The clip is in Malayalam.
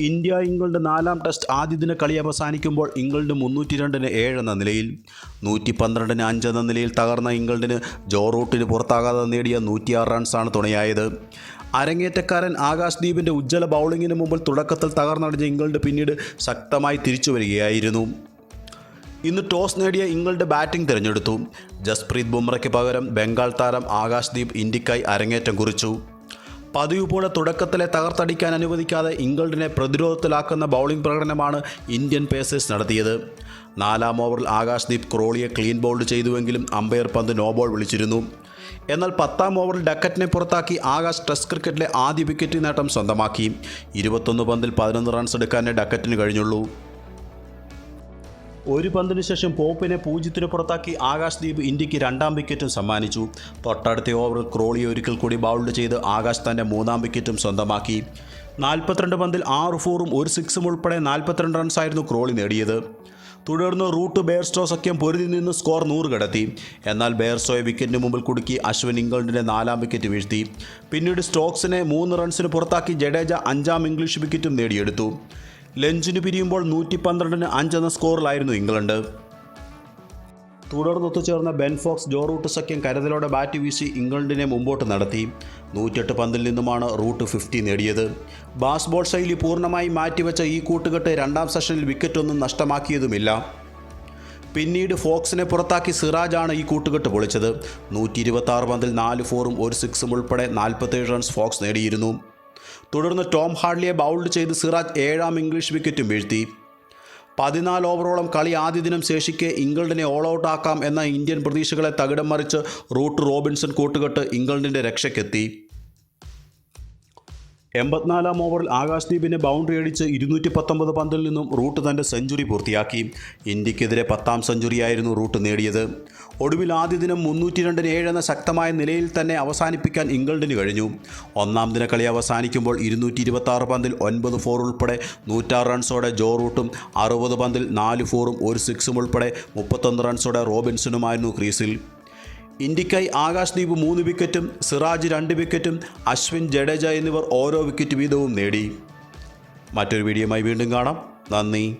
ഇന്ത്യ ഇംഗ്ലണ്ട് നാലാം ടെസ്റ്റ് ആദ്യ ദിന കളി അവസാനിക്കുമ്പോൾ ഇംഗ്ലണ്ട് മുന്നൂറ്റി രണ്ടിന് ഏഴ് എന്ന നിലയിൽ നൂറ്റി പന്ത്രണ്ടിന് അഞ്ച് എന്ന നിലയിൽ തകർന്ന ഇംഗ്ലണ്ടിന് ജോ റൂട്ടിന് പുറത്താകാതെ നേടിയ നൂറ്റിയാറ് റൺസാണ് തുണയായത്. അരങ്ങേറ്റക്കാരൻ ആകാശ് ദീപിന്റെ ഉജ്ജ്വല ബൗളിങ്ങിന് മുമ്പിൽ തുടക്കത്തിൽ തകർന്നടിഞ്ഞ ഇംഗ്ലണ്ട് പിന്നീട് ശക്തമായി തിരിച്ചു വരികയായിരുന്നു. ഇന്ന് ടോസ് നേടിയ ഇംഗ്ലണ്ട് ബാറ്റിംഗ് തിരഞ്ഞെടുത്തു. ജസ്പ്രീത് ബുംറയ്ക്ക് പകരം ബംഗാൾ താരം ആകാശ് ദീപ് ഇന്ത്യക്കായി അരങ്ങേറ്റം കുറിച്ചു. പതിവ് പോലെ തുടക്കത്തിലെ തകർത്തടിക്കാൻ അനുവദിക്കാതെ ഇംഗ്ലണ്ടിനെ പ്രതിരോധത്തിലാക്കുന്ന ബൗളിംഗ് പ്രകടനമാണ് ഇന്ത്യൻ പേസേഴ്സ് നടത്തിയത്. നാലാം ഓവറിൽ ആകാശ്ദീപ് ക്രോളിയെ ക്ലീൻ ബോൾഡ് ചെയ്തുവെങ്കിലും അമ്പയർ പന്ത് നോ ബോൾ വിളിച്ചിരുന്നു. എന്നാൽ പത്താം ഓവറിൽ ഡക്കറ്റിനെ പുറത്താക്കി ആകാശ് ടെസ്റ്റ് ക്രിക്കറ്റിലെ ആദ്യ വിക്കറ്റ് നേട്ടം സ്വന്തമാക്കി. ഇരുപത്തൊന്ന് പന്തിൽ പതിനൊന്ന് റൺസ് എടുക്കാനേ ഡക്കറ്റിന് കഴിഞ്ഞുള്ളൂ. ഒരു പന്തിനു ശേഷം പോപ്പിനെ പൂജ്യത്തിന് പുറത്താക്കി ആകാശ് ദീപ് ഇന്ത്യയ്ക്ക് രണ്ടാം വിക്കറ്റും സമ്മാനിച്ചു. തൊട്ടടുത്ത ഓവറിൽ ക്രോളി ഒരിക്കൽ കൂടി ബൗൾഡ് ചെയ്ത് ആകാശ് തന്റെ മൂന്നാം വിക്കറ്റും സ്വന്തമാക്കി. നാൽപ്പത്തിരണ്ട് പന്തിൽ ആറ് ഫോറും ഒരു സിക്സും ഉൾപ്പെടെ നാൽപ്പത്തിരണ്ട് റൺസായിരുന്നു ക്രോളി നേടിയത്. തുടർന്ന് റൂട്ട് ബെയർസ്റ്റോ സഖ്യം പൊരുതി നിന്ന് സ്കോർ നൂറ് കടത്തി. എന്നാൽ ബെയർസ്റ്റോയെ വിക്കറ്റിന് മുമ്പിൽ കുടുക്കി അശ്വിൻ ഇംഗ്ലണ്ടിനെ നാലാം വിക്കറ്റ് വീഴ്ത്തി. പിന്നീട് സ്റ്റോക്സിനെ മൂന്ന് റൺസിന് പുറത്താക്കി ജഡേജ അഞ്ചാം ഇംഗ്ലീഷ് വിക്കറ്റും നേടിയെടുത്തു. ലഞ്ചിന് പിരിയുമ്പോൾ നൂറ്റി പന്ത്രണ്ടിന് അഞ്ചെന്ന സ്കോറിലായിരുന്നു ഇംഗ്ലണ്ട്. തുടർന്ന് Ben Foakes Ben Foakes Joe Root സഖ്യം കരുതലോടെ ബാറ്റ് വീശി ഇംഗ്ലണ്ടിനെ മുമ്പോട്ട് നടത്തി. നൂറ്റെട്ട് പന്തിൽ നിന്നുമാണ് റൂട്ട് ഫിഫ്റ്റി നേടിയത്. ബാസ്ബോൾ ശൈലി പൂർണമായി മാറ്റിവെച്ച ഈ കൂട്ടുകെട്ട് രണ്ടാം സെഷനിൽ വിക്കറ്റൊന്നും നഷ്ടമാക്കിയതുമില്ല. പിന്നീട് ഫോക്സിനെ പുറത്താക്കി സിറാജാണ് ഈ കൂട്ടുകെട്ട് പൊളിച്ചത്. നൂറ്റി ഇരുപത്തി പന്തിൽ നാല് ഫോറും ഒരു സിക്സും ഉൾപ്പെടെ നാൽപ്പത്തേഴ് റൺസ് ഫോക്സ് നേടിയിരുന്നു. തുടർന്ന് ടോം ഹാർഡ്ലിയെ ബൗൾഡ് ചെയ്ത് സിറാജ് ഏഴാം ഇംഗ്ലീഷ് വിക്കറ്റും വീഴ്ത്തി. പതിനാല് ഓവറോളം കളി ആദ്യ ദിനം ശേഷിക്കെ ഇംഗ്ലണ്ടിനെ ഓൾ ഔട്ട് ആക്കാം എന്ന ഇന്ത്യൻ പ്രതീക്ഷകളെ തകിടം മറിച്ച് റൂട്ട് റോബിൻസൺ കൂട്ടുകെട്ട് ഇംഗ്ലണ്ടിന്റെ രക്ഷയ്ക്കെത്തി. എൺപത്തിനാലാം ഓവറിൽ ആകാശ്ദീപിനെ ബൗണ്ടറി അടിച്ച് ഇരുന്നൂറ്റി പത്തൊമ്പത് പന്തിൽ നിന്നും റൂട്ട് തന്റെ സെഞ്ചുറി പൂർത്തിയാക്കി. ഇന്ത്യക്കെതിരെ പത്താം സെഞ്ചുറിയായിരുന്നു റൂട്ട് നേടിയത്. ഒടുവിൽ ആദ്യ ദിനം മുന്നൂറ്റി രണ്ടിന് ഏഴ് എന്ന ശക്തമായ നിലയിൽ തന്നെ അവസാനിപ്പിക്കാൻ ഇംഗ്ലണ്ടിന് കഴിഞ്ഞു. ഒന്നാം ദിന കളി അവസാനിക്കുമ്പോൾ ഇരുന്നൂറ്റി ഇരുപത്തി പന്തിൽ ഒൻപത് ഫോർ ഉൾപ്പെടെ നൂറ്റാറ് റൺസോടെ ജോ റൂട്ടും അറുപത് പന്തിൽ നാല് ഫോറും ഒരു സിക്സും ഉൾപ്പെടെ മുപ്പത്തൊന്ന് റൺസോടെ റോബിൻസണുമായിരുന്നു ക്രീസിൽ. ഇന്ത്യക്കായി ആകാശ് ദ്വീപ് മൂന്ന് വിക്കറ്റും സിറാജ് രണ്ട് വിക്കറ്റും അശ്വിൻ ജഡേജ എന്നിവർ ഓരോ വിക്കറ്റ് വീതവും നേടി. മറ്റൊരു വീഡിയോയുമായി വീണ്ടും കാണാം. നന്ദി.